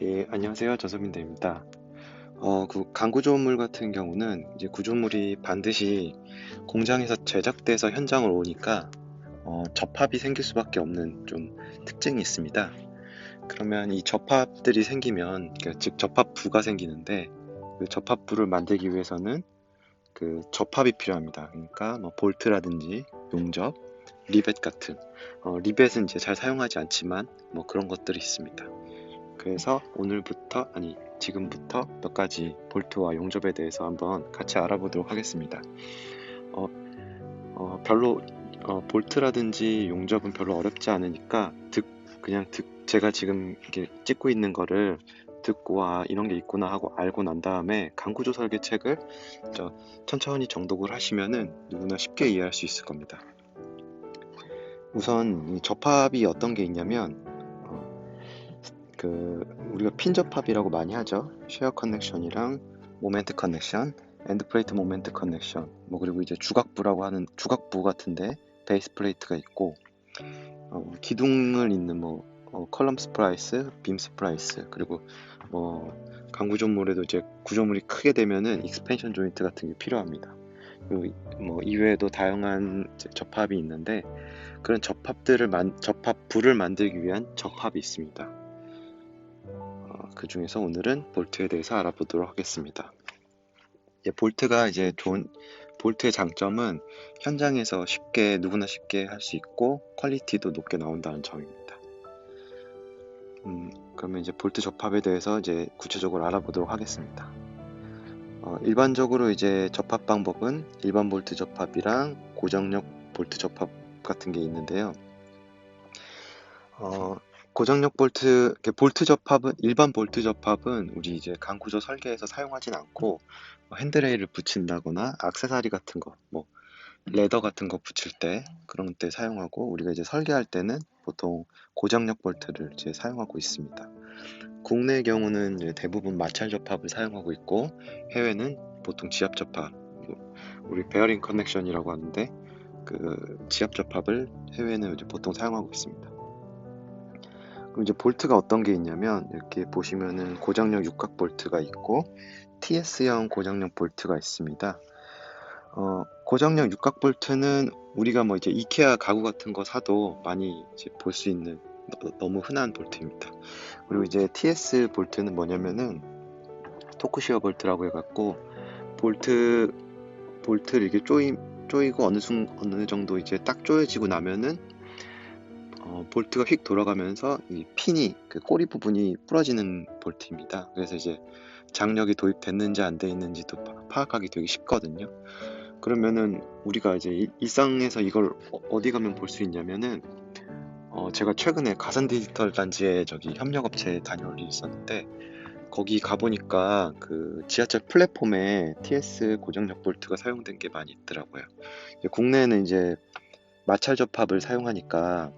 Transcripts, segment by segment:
예, 안녕하세요. 전소민대입니다. 어, 그 강구조물 같은 경우는 이제 구조물이 반드시 공장에서 제작돼서 현장을 오니까 어, 접합이 생길 수밖에 없는 좀 특징이 있습니다. 그러면 이 접합들이 생기면 그러니까 즉 접합부가 생기는데 그 접합부를 만들기 위해서는 그 접합이 필요합니다. 그러니까 뭐 볼트라든지 용접, 리벳 같은 어, 리벳은 이제 잘 사용하지 않지만 뭐 그런 것들이 있습니다. 그래서 오늘부터 아니 지금부터 몇 가지 볼트와 용접에 대해서 한번 같이 알아보도록 하겠습니다. 어, 어, 별로 어, 볼트라든지 용접은 별로 어렵지 않으니까 듣 그냥 듣 제가 지금 이렇게 찍고 있는 거를 듣고 아 이런 게 있구나 하고 알고 난 다음에 강구조 설계 책을 저 천천히 정독을 하시면은 누구나 쉽게 이해할 수 있을 겁니다. 우선 이 접합이 어떤 게 있냐면 그 우리가 핀 접합이라고 많이 하죠. 쉐어 커넥션이랑 모멘트 커넥션, 엔드 플레이트 모멘트 커넥션. 뭐 그리고 이제 주각부라고 하는 주각부 같은데 베이스 플레이트가 있고 어, 기둥을 잇는 뭐 어, 컬럼 스프라이스, 빔 스프라이스 그리고 뭐 강구조물에도 이제 구조물이 크게 되면은 익스펜션 조인트 같은 게 필요합니다. 뭐 이외에도 다양한 접합이 있는데 그런 접합들을 만 접합부를 만들기 위한 접합이 있습니다. 그 중에서 오늘은 볼트에 대해서 알아보도록 하겠습니다. 예, 볼트가 이제 좋은 볼트의 장점은 현장에서 쉽게 누구나 쉽게 할 수 있고 퀄리티도 높게 나온다는 점입니다. 음, 그러면 이제 볼트 접합에 대해서 이제 구체적으로 알아보도록 하겠습니다. 어, 일반적으로 이제 접합 방법은 일반 볼트 접합이랑 고정력 볼트 접합 같은 게 있는데요. 어, 고정력 볼트, 볼트 접합은 일반 볼트 접합은 우리 이제 강 구조 설계에서 사용하진 않고 뭐 핸드레일을 붙인다거나 악세사리 같은 거, 뭐 레더 같은 거 붙일 때 그런 때 사용하고 우리가 이제 설계할 때는 보통 고정력 볼트를 이제 사용하고 있습니다. 국내의 경우는 대부분 마찰 접합을 사용하고 있고 해외는 보통 지압 접합, 뭐 우리 베어링 커넥션이라고 하는데 그 지압 접합을 해외는 이제 보통 사용하고 있습니다. 그럼 이제 볼트가 어떤 게 있냐면 이렇게 보시면은 고정력 육각 볼트가 있고 TS형 고정력 볼트가 있습니다. 어, 고정력 육각 볼트는 우리가 뭐 이제 이케아 가구 같은 거 사도 많이 이제 볼 수 있는 너 무 흔한 볼트입니다. 그리고 이제 TS 볼트는 뭐냐면은 토크시어 볼트라고 해갖고 볼트 볼트를 이렇게 쪼이 쪼이고 어느 순 어느 정도 이제 딱 쪼여지고 나면은 어, 볼트가 휙 돌아가면서 이 핀이 그 꼬리 부분이 부러지는 볼트입니다. 그래서 이제 장력이 도입됐는지 안 돼 있는지도 파악하기 되게 쉽거든요. 그러면은 우리가 이제 일상에서 이걸 어, 어디 가면 볼 수 있냐면은 어 제가 최근에 가산 디지털 단지에 저기 협력업체에 다녀올 일이 있었는데 거기 가보니까 그 지하철 플랫폼에 TS 고정력 볼트가 사용된 게 많이 있더라고요. 국내에는 이제 마찰 접합을 사용하니까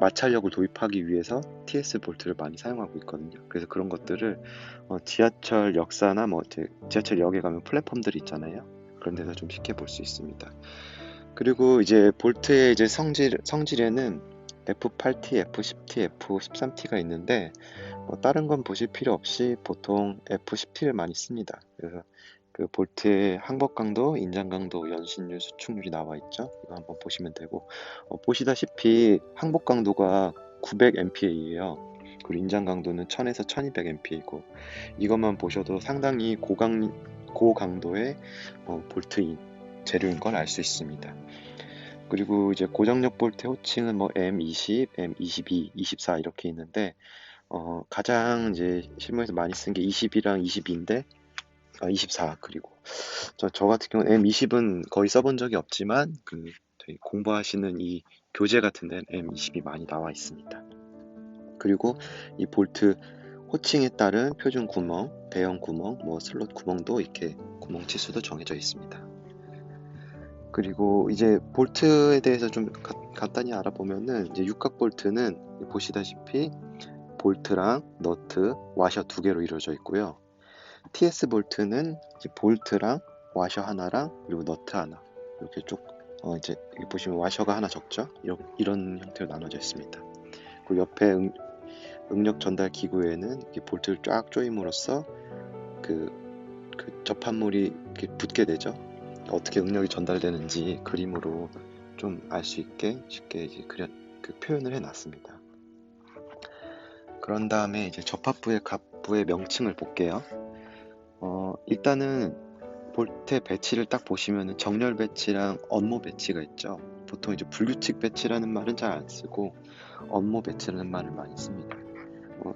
마찰력을 도입하기 위해서 TS 볼트를 많이 사용하고 있거든요. 그래서 그런 것들을 어, 지하철 역사나 뭐 지하철역에 가면 플랫폼들이 있잖아요. 그런 데서 좀 쉽게 볼 수 있습니다. 그리고 이제 볼트의 이제 성질 성질에는 F8T, F10T, F13T가 있는데 뭐 다른 건 보실 필요 없이 보통 F10T를 많이 씁니다. 그래서 그 볼트의 항복 강도, 인장 강도, 연신율, 수축률이 나와 있죠. 이거 한번 보시면 되고 어, 보시다시피 항복 강도가 900MPa예요. 그리고 인장 강도는 1000에서 1200MPa이고 이것만 보셔도 상당히 고강 고강도의 어, 볼트인 재료인 걸 알 수 있습니다. 그리고 이제 고정력 볼트 호칭은 뭐 M20, M22, 24 이렇게 있는데 어, 가장 이제 실무에서 많이 쓴 게 20이랑 22인데 아, 24 그리고 저, 저 같은 경우는 M20은 거의 써본 적이 없지만 그 공부하시는 이 교재 같은 데는 M20이 많이 나와 있습니다. 그리고 이 볼트 호칭에 따른 표준 구멍, 대형 구멍, 뭐 슬롯 구멍도 이렇게 구멍 치수도 정해져 있습니다. 그리고 이제 볼트에 대해서 좀 가, 간단히 알아보면은 이제 육각 볼트는 보시다시피 볼트랑 너트, 와셔 두 개로 이루어져 있고요. TS 볼트는 볼트랑 와셔 하나랑 그리고 너트 하나 이렇게 쭉 어, 이제 여기 보시면 와셔가 하나 적죠? 이런, 이런 형태로 나눠져 있습니다. 그리고 옆에 음, 응력 전달 기구에는 볼트를 쫙 조임으로써 그, 그 접합물이 이렇게 붙게 되죠. 어떻게 응력이 전달되는지 그림으로 좀 알 수 있게 쉽게 이제 그려, 그 표현을 해놨습니다. 그런 다음에 이제 접합부의 갑부의 명칭을 볼게요. 어, 일단은 볼트 배치를 딱 보시면은 정렬 배치랑 업무 배치가 있죠. 보통 이제 불규칙 배치라는 말은 잘 안 쓰고 업무 배치라는 말을 많이 씁니다. 어,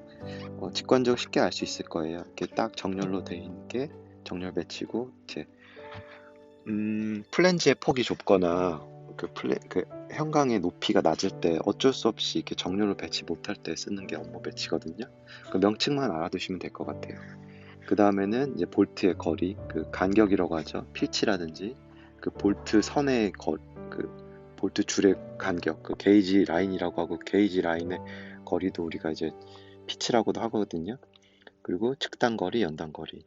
어, 직관적으로 쉽게 알 수 있을 거예요. 이렇게 딱 정렬로 되어 있는 게 정렬 배치고 이제 음, 플랜지의 폭이 좁거나 그 플랜 그 현강의 높이가 낮을 때 어쩔 수 없이 이렇게 정렬을 배치 못할 때 쓰는 게 업무 배치거든요. 그 명칭만 알아두시면 될 것 같아요. 그 다음에는 이제 볼트의 거리, 그 간격이라고 하죠. 필치라든지 그 볼트 선의 거, 그 볼트 줄의 간격, 그 게이지 라인이라고 하고 게이지 라인의 거리도 우리가 이제 피치라고도 하거든요. 그리고 측단 거리, 연단 거리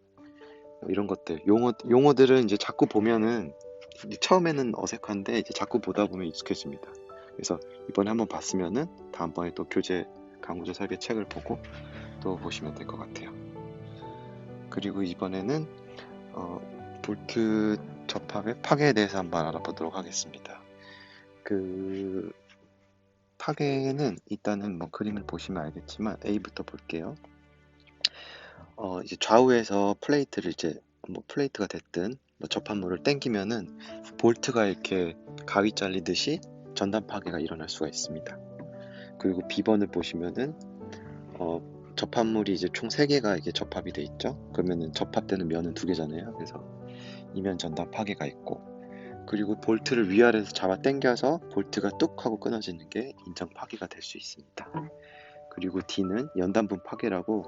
이런 것들 용어 용어들은 이제 자꾸 보면은 처음에는 어색한데 이제 자꾸 보다 보면 익숙해집니다. 그래서 이번에 한번 봤으면은 다음번에 또 교재 강구조 설계 책을 보고 또 보시면 될 것 같아요. 그리고 이번에는 어, 볼트 접합의 파괴에 대해서 한번 알아보도록 하겠습니다. 그 파괴는 일단은 뭐 그림을 보시면 알겠지만 A부터 볼게요. 어, 이제 좌우에서 플레이트를 이제 뭐 플레이트가 됐든 뭐 접합물을 당기면은 볼트가 이렇게 가위 잘리듯이 전단 파괴가 일어날 수가 있습니다. 그리고 B번을 보시면은 어, 접합물이 이제 총 3개가 이게 접합이 돼 있죠. 그러면은 접합되는 면은 두 개잖아요. 그래서 이면 전단 파괴가 있고 그리고 볼트를 위아래에서 잡아 당겨서 볼트가 뚝 하고 끊어지는 게 인정 파괴가 될 수 있습니다. 그리고 D는 연단분 파괴라고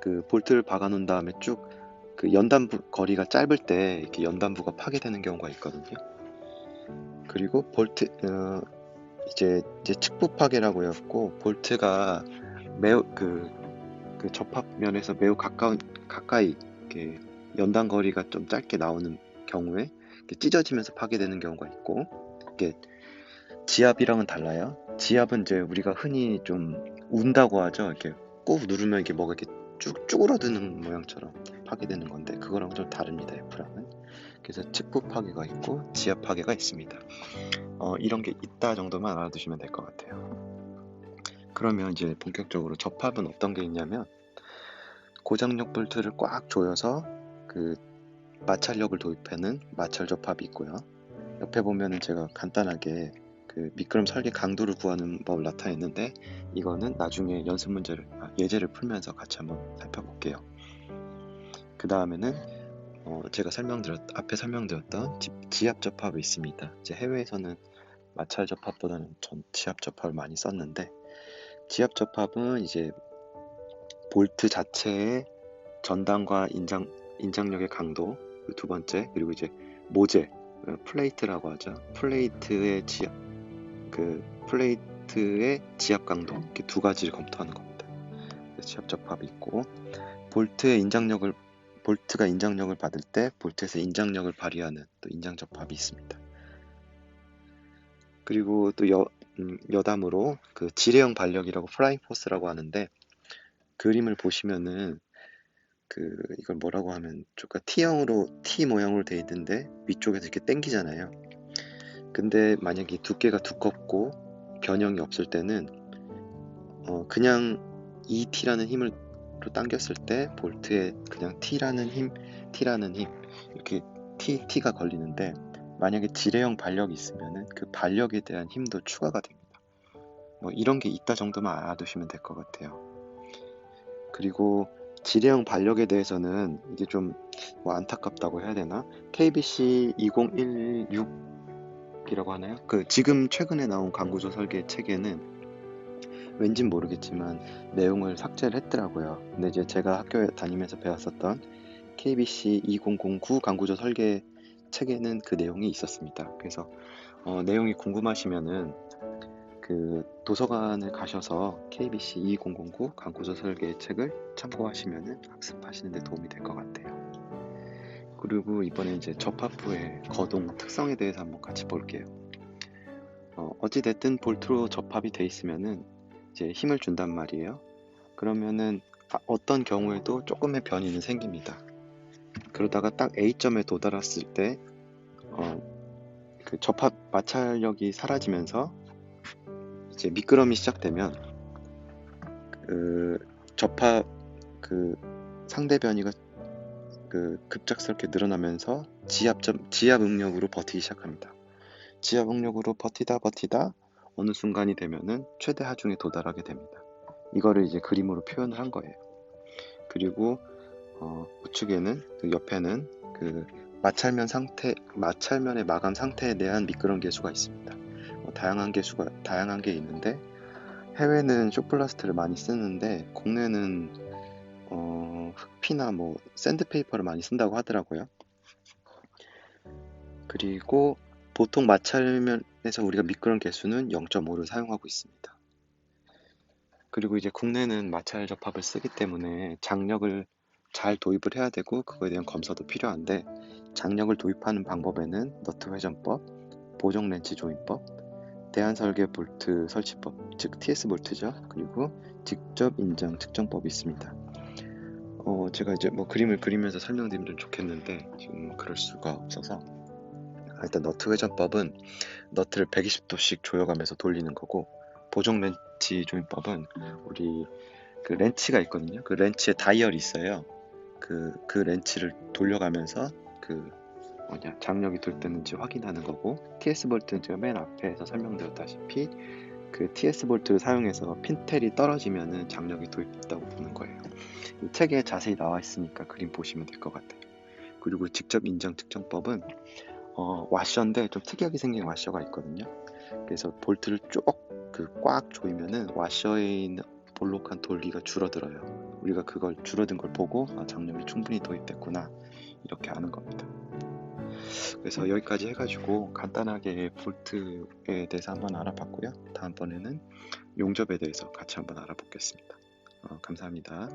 그 볼트를 박아 놓은 다음에 쭉 그 연단부 거리가 짧을 때 이렇게 연단부가 파괴되는 경우가 있거든요. 그리고 볼트 어, 이제 이제 측부 파괴라고 했고 볼트가 매우 그, 그 접합 면에서 매우 가까운 가까이 이렇게 연단 거리가 좀 짧게 나오는 경우에 찢어지면서 파괴되는 경우가 있고 이게 지압이랑은 달라요. 지압은 이제 우리가 흔히 좀 운다고 하죠. 이렇게 꾹 누르면 이게 뭐가 이렇게 쭉 쭈그러드는 모양처럼 파괴되는 건데 그거랑 좀 다릅니다. F랑은. 그래서 측부 파괴가 있고 지압 파괴가 있습니다. 어, 이런 게 있다 정도만 알아두시면 될 것 같아요. 그러면 이제 본격적으로 접합은 어떤 게 있냐면 고장력 볼트를 꽉 조여서 그 마찰력을 도입하는 마찰 접합이 있고요. 옆에 보면은 제가 간단하게 그 미끄럼 설계 강도를 구하는 법을 나타냈는데 이거는 나중에 연습 문제를 아, 예제를 풀면서 같이 한번 살펴볼게요. 그 다음에는 어 제가 설명드렸 앞에 설명드렸던 지, 합 접합이 있습니다. 이제 해외에서는 마찰 접합보다는 전 지압 접합을 많이 썼는데 지압 접합은 이제 볼트 자체의 전단과 인장 인장력의 강도 그두 번째 그리고 이제 모재 어, 플레이트라고 하죠. 플레이트의 지압 그 플레이트의 지압 강도 이렇게 두 가지를 검토하는 겁니다. 지압 접합이 있고 볼트의 인장력을 볼트가 인장력을 받을 때 볼트에서 인장력을 발휘하는 또 인장 접합이 있습니다. 그리고 또 여, 음, 여담으로 그 지뢰형 발력이라고 프라잉 포스라고 하는데 그림을 보시면은 그 이걸 뭐라고 하면 조금 T형으로 T 모양으로 돼 있는데 위쪽에서 이렇게 당기잖아요. 근데 만약에 두께가 두껍고 변형이 없을 때는 어 그냥 이 T라는 힘을 당겼을 때 볼트에 그냥 T라는 힘, T라는 힘 이렇게 T, T가 걸리는데 만약에 지뢰형 발력이 있으면은 그 발력에 대한 힘도 추가가 됩니다. 뭐 이런 게 있다 정도만 알아두시면 될 것 같아요. 그리고 지뢰형 발력에 대해서는 이게 좀 뭐 안타깝다고 해야 되나? KBC 2016이라고 하나요? 그 지금 최근에 나온 광구조 설계 책에는 왠진 모르겠지만 내용을 삭제를 했더라고요. 근데 이제 제가 학교에 다니면서 배웠었던 KBC 2009 광구조 설계 책에는 그 내용이 있었습니다. 그래서 어, 내용이 궁금하시면은 그 도서관을 가셔서 KBC 2009 강구조 설계 책을 참고하시면은 학습하시는 데 도움이 될 것 같아요. 그리고 이번에 이제 접합부의 거동 특성에 대해서 한번 같이 볼게요. 어, 어찌됐든 볼트로 접합이 돼 있으면은 이제 힘을 준단 말이에요. 그러면은 아- 어떤 경우에도 조금의 변이는 생깁니다. 그러다가 딱 A점에 도달했을 때, 어, 그 접합 마찰력이 사라지면서 이제 미끄럼이 시작되면 그 접합 그 상대 변이가 그 급작스럽게 늘어나면서 지압점 지압 응력으로 버티기 시작합니다. 지압 응력으로 버티다 버티다 어느 순간이 되면은 최대 하중에 도달하게 됩니다. 이거를 이제 그림으로 표현을 한 거예요. 그리고 어, 우측에는 그 옆에는 그 마찰면 상태 마찰면의 마감 상태에 대한 미끄럼 계수가 있습니다. 어, 다양한 계수가 다양한 게 있는데 해외는 쇼플라스트를 많이 쓰는데 국내는 어, 흑피나 뭐 샌드페이퍼를 많이 쓴다고 하더라고요. 그리고 보통 마찰면에서 우리가 미끄럼 계수는 0.5를 사용하고 있습니다. 그리고 이제 국내는 마찰 접합을 쓰기 때문에 장력을 잘 도입을 해야 되고 그거에 대한 검사도 필요한데 장력을 도입하는 방법에는 너트 회전법, 보정 렌치 조인법, 대한설계 볼트 설치법, 즉 TS 볼트죠. 그리고 직접 인장 측정법이 있습니다. 어, 제가 이제 뭐 그림을 그리면서 설명드리면 좋겠는데 지금 그럴 수가 없어서 일단 너트 회전법은 너트를 120도씩 조여가면서 돌리는 거고 보정 렌치 조인법은 우리 그 렌치가 있거든요. 그 렌치에 다이얼이 있어요. 그, 그 렌치를 돌려가면서 그 뭐냐 장력이 돌때는지 확인하는 거고 TS 볼트는 제가 맨 앞에서 설명드렸다시피 그 TS 볼트를 사용해서 핀텔이 떨어지면은 장력이 도입됐다고 보는 거예요. 이 책에 자세히 나와 있으니까 그림 보시면 될 것 같아요. 그리고 직접 인정 측정법은 어, 와셔인데 좀 특이하게 생긴 와셔가 있거든요. 그래서 볼트를 쭉 그 꽉 조이면은 와셔에 있는 볼록한 돌기가 줄어들어요. 우리가 그걸 줄어든 걸 보고 아, 장력이 충분히 도입됐구나 이렇게 아는 겁니다. 그래서 여기까지 해가지고 간단하게 볼트에 대해서 한번 알아봤고요. 다음번에는 용접에 대해서 같이 한번 알아보겠습니다. 어, 감사합니다.